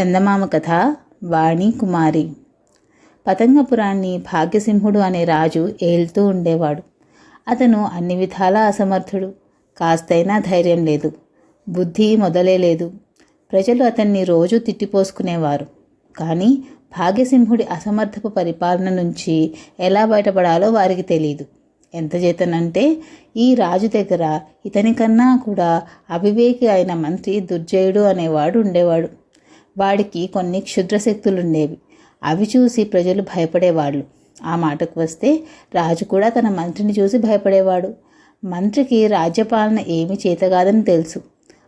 చందమామ కథ వాణికుమారి పతంగపురాన్ని భాగ్యసింహుడు అనే రాజు ఏల్తూ ఉండేవాడు. అతను అన్ని విధాలా అసమర్థుడు. కాస్తైనా ధైర్యం లేదు. బుద్ధి మొదలే లేదు. ప్రజలు అతన్ని రోజు తిట్టిపోసుకునేవారు. కానీ భాగ్యసింహుడి అసమర్థపు పరిపాలన నుంచి ఎలా బయటపడాలో వారికి తెలియదు ఎంత చేతనంటే ఈ రాజు దగ్గర ఇతని కన్నా కూడా అవివేకి అయిన మంత్రి దుర్జయుడు అనేవాడు ఉండేవాడు. వాడికి కొన్ని క్షుద్రశక్తులుండేవి. అవి చూసి ప్రజలు భయపడేవాళ్ళు. ఆ మాటకు వస్తే రాజు కూడా తన మంత్రిని చూసి భయపడేవాడు. మంత్రికి రాజ్యపాలన ఏమీ చేతగాదని తెలుసు.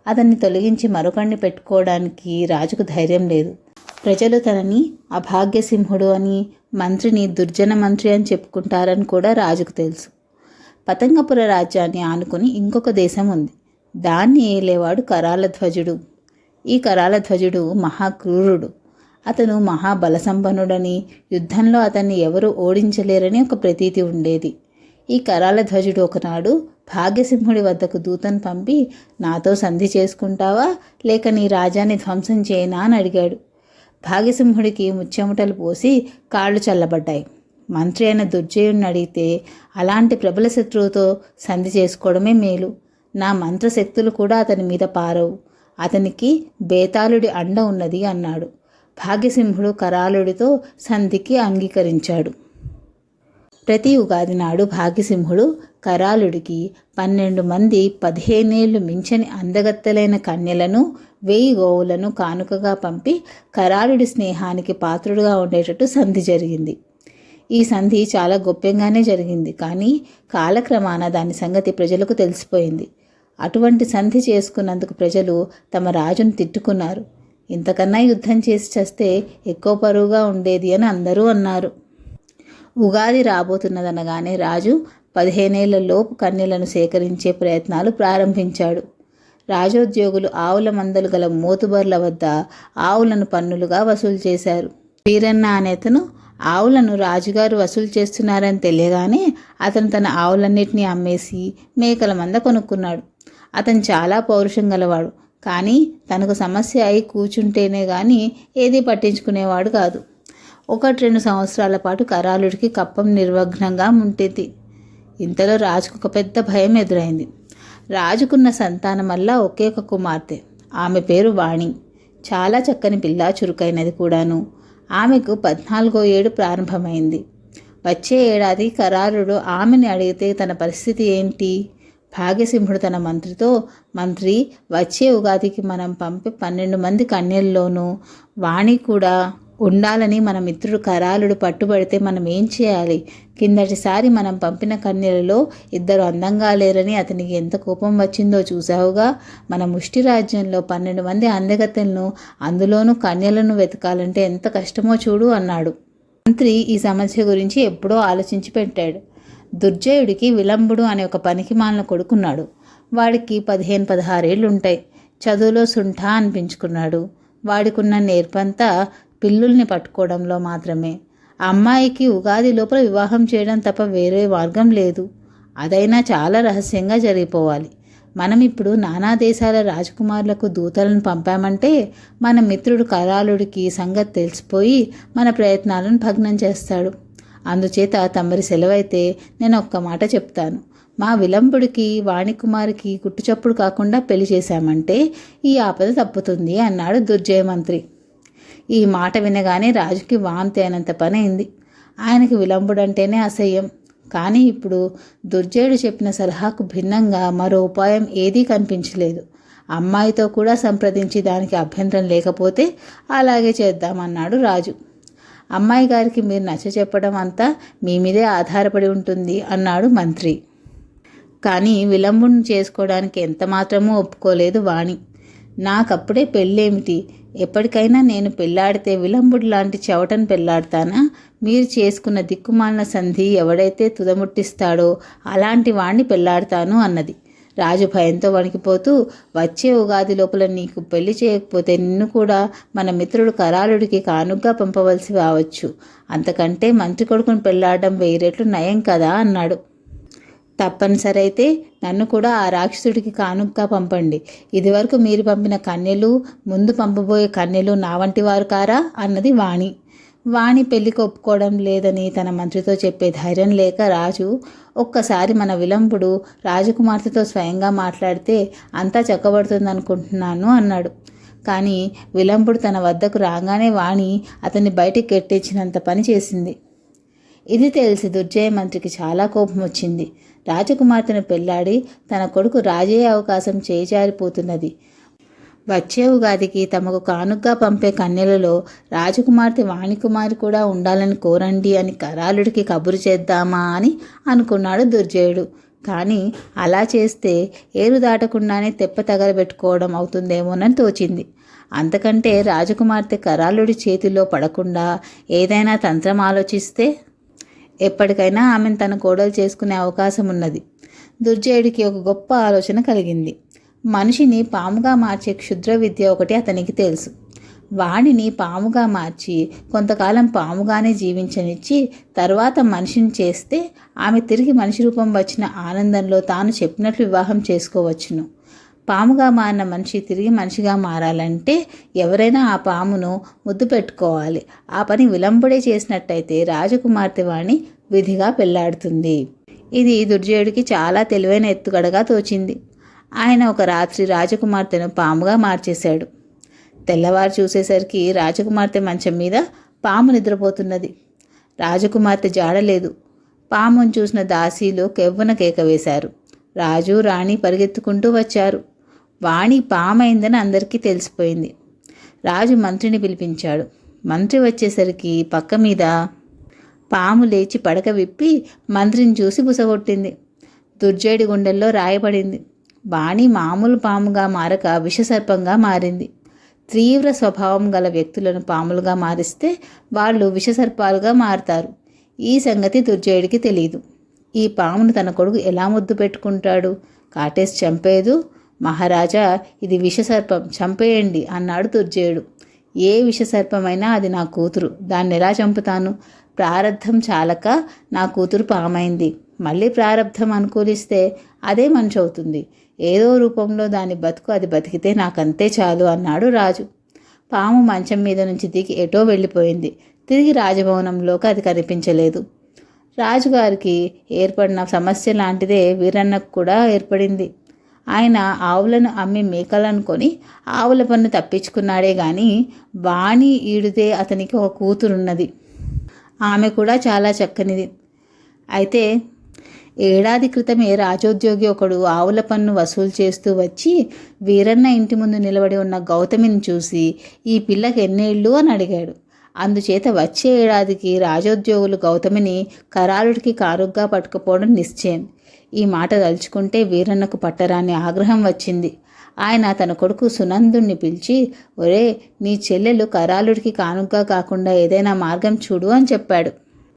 అతన్ని తొలగించి మరొకడిని పెట్టుకోవడానికి రాజుకు ధైర్యం లేదు. ప్రజలు తనని అభాగ్యసింహుడు అని మంత్రిని దుర్జన మంత్రి అని చెప్పుకుంటారని కూడా రాజుకు తెలుసు. పతంగపుర రాజ్యాన్ని ఆనుకుని ఇంకొక దేశం ఉంది. దాన్ని ఏలేవాడు కరాల ధ్వజుడు ఈ కరాలధ్వజుడు మహాక్రూరుడు. అతను మహాబలసంపన్నుడని యుద్ధంలో అతన్ని ఎవరు ఓడించలేరని ఒక ప్రతీతి ఉండేది. ఈ కరాలధ్వజుడు ఒకనాడు భాగ్యసింహుడి వద్దకు దూతను పంపి నాతో సంధి చేసుకుంటావా? లేక నీ రాజాన్ని ధ్వంసం చేయనా? అని అడిగాడు. భాగ్యసింహుడికి ముచ్చెమటలు పోసి కాళ్ళు చల్లబడ్డాయి. మంత్రి అయిన దుర్జయుడిని అడిగితే అలాంటి ప్రబల శత్రువుతో సంధి చేసుకోవడమే మేలు. నా మంత్రశక్తులు కూడా అతని మీద పారవు. అతనికి బేతాళుడి అండ ఉన్నది అన్నాడు. భాగ్యసింహుడు కరాళుడితో సంధికి అంగీకరించాడు. ప్రతి ఉగాది నాడు భాగ్యసింహుడు కరాళుడికి పన్నెండు మంది పదిహేనేళ్ళు మించని అందగత్తెలైన కన్యలను వెయ్యి గోవులను కానుకగా పంపి కరాళుడి స్నేహానికి పాత్రుడుగా ఉండేటట్టు సంధి జరిగింది. ఈ సంధి చాలా గొప్పంగానే జరిగింది. కానీ కాలక్రమాన దాని సంగతి ప్రజలకు తెలిసిపోయింది. అటువంటి సంధి చేసుకున్నందుకు ప్రజలు తమ రాజును తిట్టుకున్నారు. ఇంతకన్నా యుద్ధం చేసి చస్తే ఎక్కువ పరువుగా ఉండేది అని అందరూ అన్నారు. ఉగాది రాబోతున్నదనగానే రాజు పదిహేనేళ్ళలోపు కన్యలను సేకరించే ప్రయత్నాలు ప్రారంభించాడు. రాజోద్యోగులు ఆవుల మందలు గల మోతుబర్ల వద్ద ఆవులను పన్నులుగా వసూలు చేశారు. వీరన్న అనేతను ఆవులను రాజుగారు వసూలు చేస్తున్నారని తెలియగానే అతను తన ఆవులన్నింటినీ అమ్మేసి మేకల మంద కొనుక్కున్నాడు. అతను చాలా పౌరుషం గలవాడు. కానీ తనకు సమస్య అయి కూర్చుంటేనే కానీ ఏది పట్టించుకునేవాడు కాదు. ఒకటి రెండు సంవత్సరాల పాటు కరాలుడికి కప్పం నిర్వగ్నంగా ఉండేది ఇంతలో రాజుకు ఒక పెద్ద భయం ఎదురైంది. రాజుకున్న సంతానం వల్ల ఒకే ఒక కుమార్తె. ఆమె పేరు వాణి. చాలా చక్కని పిల్ల చురుకైనది కూడాను. ఆమెకు పద్నాలుగో ఏడు ప్రారంభమైంది. వచ్చే ఏడాది కరారుడు ఆమెని అడిగితే తన పరిస్థితి ఏంటి? భాగ్యసింహుడు తన మంత్రితో మంత్రి వచ్చే ఉగాదికి మనం పంపి పన్నెండు మంది కన్యల్లోనూ వాణి కూడా ఉండాలని మన మిత్రుడు కరాలుడు పట్టుబడితే మనం ఏం చేయాలి? కిందటిసారి మనం పంపిన కన్యలలో ఇద్దరు అందంగా లేరని అతనికి ఎంత కోపం వచ్చిందో చూసావుగా మన ముష్టి రాజ్యంలో పన్నెండు మంది అందగతులను అందులోనూ కన్యలను వెతకాలంటే ఎంత కష్టమో చూడు అన్నాడు. మంత్రి ఈ సమస్య గురించి ఎప్పుడో ఆలోచించి పెట్టాడు. దుర్జయుడికి విలంబుడు అనే ఒక పనికిమాలిన కొడుకున్నాడు. వాడికి పదిహేను పదహారేళ్ళు ఉంటాయి చదువులో సుంఠ అనిపించుకున్నాడు. వాడికున్న నేర్పంతా పిల్లుల్ని పట్టుకోవడంలో మాత్రమే. అమ్మాయికి ఉగాది లోపల వివాహం చేయడం తప్ప వేరే మార్గం లేదు. అదైనా చాలా రహస్యంగా జరిగిపోవాలి. మనం ఇప్పుడు నానా దేశాల రాజకుమారులకు దూతలను పంపామంటే మన మిత్రుడు కరాలుడికి సంగతి తెలిసిపోయి మన ప్రయత్నాలను భగ్నం చేస్తాడు. అందుచేత తమరి సెలవైతే నేను ఒక్క మాట చెప్తాను. మా విలంబుడికి వాణికుమారికి గుట్టుచప్పుడు కాకుండా పెళ్ళి చేశామంటే ఈ ఆపద తప్పుతుంది అన్నాడు దుర్జయ మంత్రి. ఈ మాట వినగానే రాజుకి వాంతి అయినంత పని అయింది ఆయనకి విలంబుడంటేనే అసహ్యం. కానీ ఇప్పుడు దుర్జయుడు చెప్పిన సలహాకు భిన్నంగా మరో ఉపాయం ఏదీ కనిపించలేదు. అమ్మాయితో కూడా సంప్రదించి దానికి అభ్యంతరం లేకపోతే అలాగే చేద్దామన్నాడు రాజు. అమ్మాయి గారికి మీరు నచ్చ చెప్పడం అంతా మీ మీదే ఆధారపడి ఉంటుంది అన్నాడు మంత్రి. కానీ విలంబం చేసుకోవడానికి ఎంత మాత్రమూ ఒప్పుకోలేదు వాణి. నాకప్పుడే పెళ్ళేమిటి? ఎప్పటికైనా నేను పెళ్ళాడితే విలంబుడు లాంటి చెవటను పెళ్ళాడతానా? మీరు చేసుకున్న దిక్కుమాలిన సంధి ఎవడైతే తుదముట్టిస్తాడో అలాంటి వాణ్ణి పెళ్ళాడతాను అన్నది. రాజు భయంతో వణికిపోతూ వచ్చే ఉగాది లోపల నీకు పెళ్ళి చేయకపోతే నిన్ను కూడా మన మిత్రుడు కరాలుడికి కానుగ్గా పంపవలసి రావచ్చు. అంతకంటే మంత్రి కొడుకుని పెళ్ళాడడం వెయ్యి రెట్లు నయం కదా అన్నాడు. తప్పనిసరి అయితే నన్ను కూడా ఆ రాక్షసుడికి కానుగ్గా పంపండి. ఇదివరకు మీరు పంపిన కన్యలు ముందు పంపబోయే కన్యలు నా వంటి వారు కారా? అన్నది వాణి. వాణి పెళ్ళికి ఒప్పుకోవడం లేదని తన మంత్రితో చెప్పే ధైర్యం లేక రాజు ఒక్కసారి మన విలంబుడు రాజకుమార్తెతో స్వయంగా మాట్లాడితే అంతా చక్కబడుతుందనుకుంటున్నాను అన్నాడు. కానీ విలంబుడు తన వద్దకు రాగానే వాణి అతన్ని బయటికి కెట్టించినంత పని చేసింది. ఇది తెలిసి దుర్జయ మంత్రికి చాలా కోపం వచ్చింది. రాజకుమార్తెను పెళ్ళాడి తన కొడుకు రాజయ్యే అవకాశం చేజారిపోతున్నది. వచ్చే ఉగాదికి తమకు కానుగ్గా పంపే కన్యలలో రాజకుమార్తె వాణికుమారి కూడా ఉండాలని కోరండి అని కరాలుడికి కబురు చేద్దామా అని అనుకున్నాడు దుర్జయుడు. కానీ అలా చేస్తే ఏరు దాటకుండానే తెప్ప తగలబెట్టుకోవడం అవుతుందేమోనని తోచింది. అంతకంటే రాజకుమార్తె కరాలుడి చేతిలో పడకుండా ఏదైనా తంత్రం ఆలోచిస్తే ఎప్పటికైనా ఆమెను తన కోడలు చేసుకునే అవకాశం ఉన్నది దుర్జయుడికి ఒక గొప్ప ఆలోచన కలిగింది. మనిషిని పాముగా మార్చే క్షుద్ర విద్య ఒకటి అతనికి తెలుసు. వాణిని పాముగా మార్చి కొంతకాలం పాముగానే జీవించనిచ్చి తర్వాత మనిషిని చేస్తే ఆమె తిరిగి మనిషి రూపం వచ్చిన ఆనందంలో తాను చెప్పినట్లు వివాహం చేసుకోవచ్చును. పాముగా మారిన మనిషి తిరిగి మనిషిగా మారాలంటే ఎవరైనా ఆ పామును ముద్దు పెట్టుకోవాలి. ఆ పని విలంబుడే చేసినట్టయితే రాజకుమార్తె వాణి విధిగా పెళ్ళాడుతుంది. ఇది దుర్జయుడికి చాలా తెలివైన ఎత్తుగడగా తోచింది. ఆయన ఒక రాత్రి రాజకుమార్తెను పాముగా మార్చేశాడు. తెల్లవారు చూసేసరికి రాజకుమార్తె మంచం మీద పాము నిద్రపోతున్నది. రాజకుమార్తె జాడలేదు. పామును చూసిన దాసీలు కెవ్వున కేక వేశారు. రాజు రాణి పరిగెత్తుకుంటూ వచ్చారు. వాణి పామైందని అందరికీ తెలిసిపోయింది. రాజు మంత్రిని పిలిపించాడు. మంత్రి వచ్చేసరికి పక్క మీద పాము లేచి పడక విప్పి మంత్రిని చూసి బుసగొట్టింది. దుర్జేడి గుండెల్లో రాయబడింది. బాణి మామూలు పాముగా మారక విషసర్పంగా మారింది. తీవ్ర స్వభావం గల వ్యక్తులను పాములుగా మారిస్తే వాళ్ళు విషసర్పాలుగా మారతారు. ఈ సంగతి దుర్జయుడికి తెలియదు ఈ పామును తన కొడుకు ఎలా ముద్దు పెట్టుకుంటాడు? కాటేసి చంపేదు? మహారాజా ఇది విషసర్పం. చంపేయండి అన్నాడు దుర్జయుడు. ఏ విషసర్పమైనా అది నా కూతురు. దాన్ని ఎలా చంపుతాను? ప్రారంధం చాలక నా కూతురు పామైంది. మళ్ళీ ప్రారంధం అనుకూలిస్తే అదే మనిషి అవుతుంది ఏదో రూపంలో దాని బతుకు అది బతికితే నాకంతే చాలు అన్నాడు రాజు. పాము మంచం మీద నుంచి దిగి ఎటో వెళ్ళిపోయింది. తిరిగి రాజభవనంలోకి అది కనిపించలేదు. రాజుగారికి ఏర్పడిన సమస్య లాంటిదే వీరన్నకు కూడా ఏర్పడింది. ఆయన ఆవులను అమ్మి మేకలను కొని ఆవుల పన్ను తప్పించుకున్నాడే కానీ బాణి ఈడితే అతనికి ఒక కూతురున్నది. ఆమె కూడా చాలా చక్కనిది. అయితే ఏడాది క్రితమే రాజోద్యోగి ఒకడు ఆవుల పన్ను వసూలు చేస్తూ వచ్చి వీరన్న ఇంటి ముందు నిలబడి ఉన్న గౌతమిని చూసి ఈ పిల్లకి ఎన్నేళ్ళు? అని అడిగాడు. అందుచేత వచ్చే ఏడాదికి రాజోద్యోగులు గౌతమిని కరాలుడికి కారుగ్గా పట్టుకుపోవడం నిశ్చయం. ఈ మాట తలుచుకుంటే వీరన్నకు పట్టరాని ఆగ్రహం వచ్చింది. ఆయన తన కొడుకు సునందుణ్ణి పిలిచి ఒరే నీ చెల్లెలు కరాలుడికి కానుగ్గా కాకుండా ఏదైనా మార్గం చూడు అని చెప్పాడు.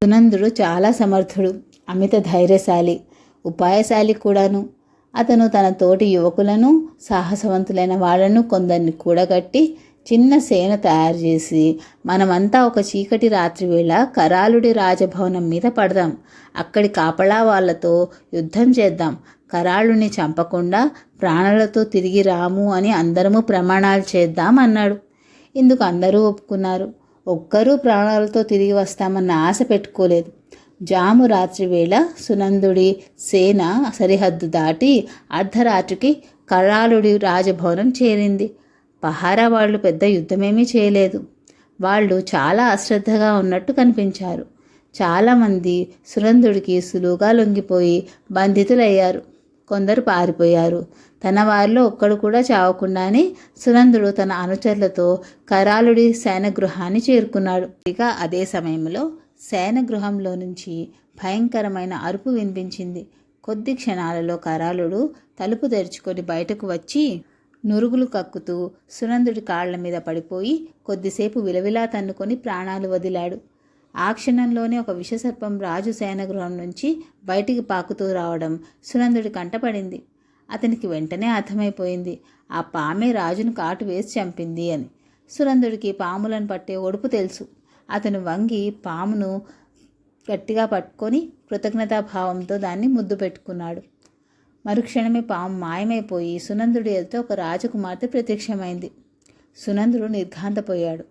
సునందుడు చాలా సమర్థుడు. అమిత ధైర్యశాలి ఉపాయశాలి కూడాను. అతను తన తోటి యువకులను సాహసవంతులైన వాళ్ళను కొందరిని కూడగట్టి చిన్న సేన తయారు చేసి మనమంతా ఒక చీకటి రాత్రి వేళ కరాలుడి రాజభవనం మీద పడదాం. అక్కడి కాపలా వాళ్ళతో యుద్ధం చేద్దాం. కరాళుని చంపకుండా ప్రాణాలతో తిరిగి రాము అని అందరము ప్రమాణాలు చేద్దాం అన్నాడు. ఇందుకు అందరూ ఒప్పుకున్నారు. ఒక్కరూ ప్రాణాలతో తిరిగి వస్తామన్న ఆశ పెట్టుకోలేదు. జాము రాత్రి వేళ సునందుడి సేన సరిహద్దు దాటి అర్ధరాత్రికి కరాళుడి రాజభవనం చేరింది. పహారా వాళ్ళు పెద్ద యుద్ధమేమీ చేయలేదు. వాళ్ళు చాలా అశ్రద్ధగా ఉన్నట్టు కనిపించారు. చాలామంది సునందుడికి సులువుగా లొంగిపోయి బంధితులయ్యారు. కొందరు పారిపోయారు. తన వారిలో ఒక్కడు కూడా చావకుండానే సునందుడు తన అనుచరులతో కరాళుడి శయనగృహాన్ని చేరుకున్నాడు. ఇక అదే సమయంలో శయనగృహంలో నుంచి భయంకరమైన అరుపు వినిపించింది. కొద్ది క్షణాలలో కరాలుడు తలుపు తెరుచుకొని బయటకు వచ్చి నురుగులు కక్కుతూ సునందుడి కాళ్ళ మీద పడిపోయి కొద్దిసేపు విలవిలా తన్నుకొని ప్రాణాలు వదిలాడు. ఆ క్షణంలోనే ఒక విషసర్పం రాజు శయనగృహం నుంచి బయటికి పాకుతూ రావడం సునందుడి కంటపడింది అతనికి వెంటనే అర్థమైపోయింది ఆ పామే రాజును కాటు వేసి చంపింది అని. సునందుడికి పాములను పట్టే ఒడుపు తెలుసు. అతను వంగి పామును గట్టిగా పట్టుకొని కృతజ్ఞతాభావంతో దాన్ని ముద్దు పెట్టుకున్నాడు. మరుక్షణమే పాము మాయమైపోయి సునందుడి ఎదుట ఒక రాజకుమార్తె ప్రత్యక్షమైంది. సునందుడు నిర్ఘాంతపోయాడు.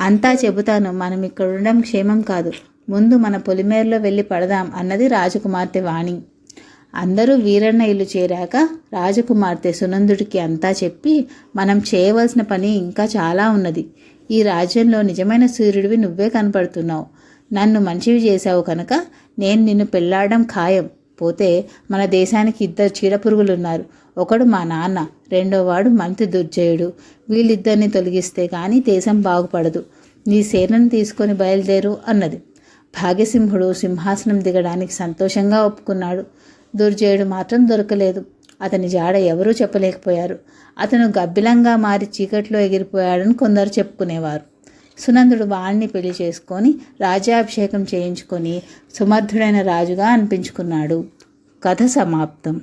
అంతా చెబుతాను మనం ఇక్కడ ఉండడం క్షేమం కాదు. ముందు మన పొలిమేరులో వెళ్ళి పడదాం అన్నది రాజకుమార్తె వాణి. అందరూ వీరన్న ఇల్లు చేరాక రాజకుమార్తె సునందుడికి అంతా చెప్పి మనం చేయవలసిన పని ఇంకా చాలా ఉన్నది. ఈ రాజ్యంలో నిజమైన సూర్యుడివి నువ్వే కనపడుతున్నావు. నన్ను మంచివి చేశావు కనుక నేను నిన్ను పెళ్ళాడడం ఖాయం. పోతే మన దేశానికి ఇద్దరు చీడపురుగులున్నారు. ఒకడు మా నాన్న రెండోవాడు మంత్రి దుర్జయుడు. వీళ్ళిద్దరిని తొలగిస్తే కానీ దేశం బాగుపడదు. నీ సేనను తీసుకొని బయలుదేరు అన్నది. భాగ్యసింహుడు సింహాసనం దిగడానికి సంతోషంగా ఒప్పుకున్నాడు. దుర్జయుడు మాత్రం దొరకలేదు. అతని జాడ ఎవరూ చెప్పలేకపోయారు. అతను గబ్బిలంగా మారి చీకట్లో ఎగిరిపోయాడని కొందరు చెప్పుకునేవారు. సునందుడు వాణ్ణి పెళ్ళి చేసుకొని రాజ్యాభిషేకం చేయించుకొని సమర్థుడైన రాజుగా అనిపించుకున్నాడు. కథ సమాప్తం.